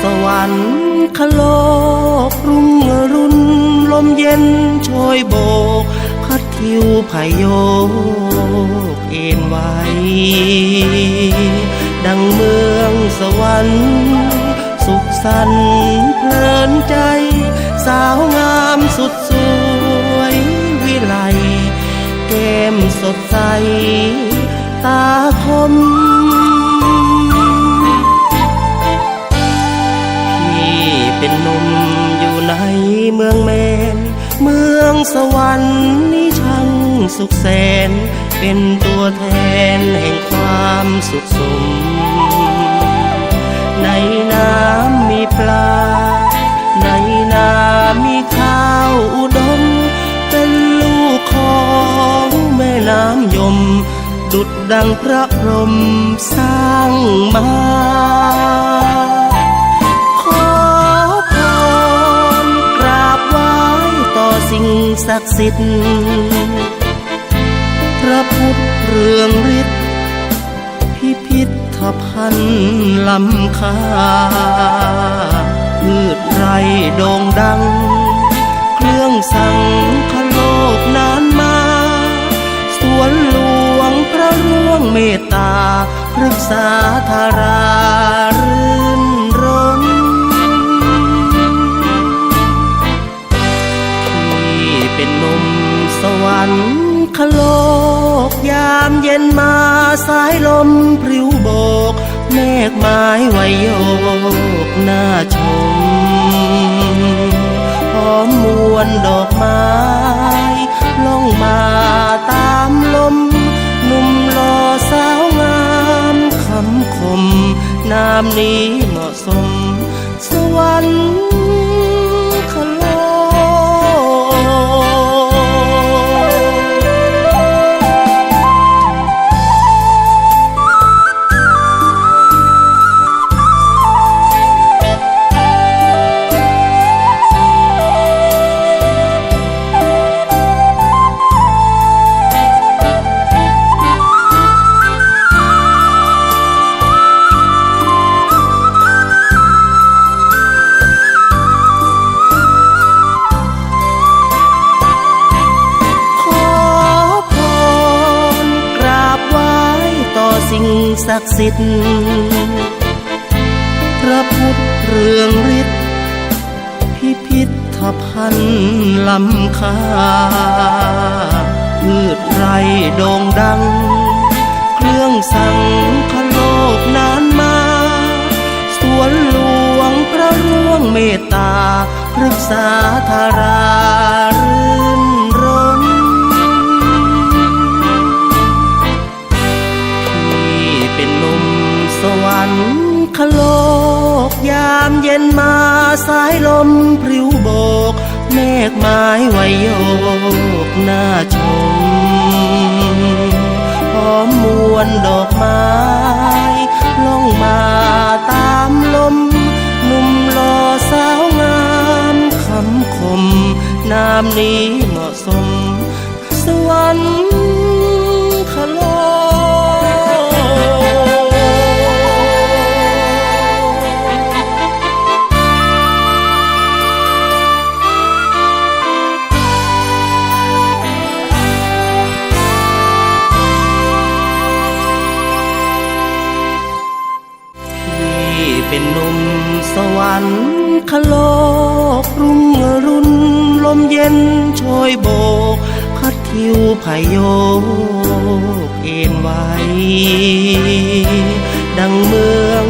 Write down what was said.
สวรรค์คโลกรุ่งรุณลมเย็นโชยโบก พัดทิวพายโยกเอ็นไว้ ดังเมืองสวรรค์ สุขสันต์เพลินใจ สาวงามสุดสวยวิไลแก้มสดใส ตาคม วรรค์นี่ช่างสุขแสน เป็นตัวแทนแห่งความสุขสม ในน้ำมีปลา ในนามีข้าวอุดม เป็นลูกของแม่น้ำยม ดุดดังพระพรหมสร้างมา ศักดิ์สิทธิ์พระพุทธเรืองฤทธิ์พิพิธภัณฑ์ลำคาพืชไรโด่งดัง เครื่องสังคโลกนานมา สวนหลวงพระร่วงเมตตาพฤกษาธารา โลก ยามเย็นมาสายลมพริ้วโบกเมฆไม้ไวโยกหน้าชมหอมมวนดอกไม้ล่องมาตามลมหนุ่มหล่อสาวงามคำคม นามนี้เหมาะสม สวรรค์ ศักดิ์สิทธิ์พระพุทธเรืองฤทธิ์พิพิธภัณฑ์ลำคาพืชไรโด่งดัง เครื่องสังคโลกนานมา สวนหลวงพระร่วงเมตตาพฤกษาธารา เป็นนุ่มสวรรค์โลก ยามเย็นมาสายลมพริ้วโบกเมฆไม้ไวโยกหน้าชมหอมมวนดอกไม้ล่องมาตามลมหนุ่มหล่อสาวงามคำคม นามนี้เหมาะสม สวรรค์ เป็นนมสวรรค์ขโลกรุ่งอรุณลมเย็นช่วยโบกคัดทิวพายโยกเอ็นไว้ดังเมือง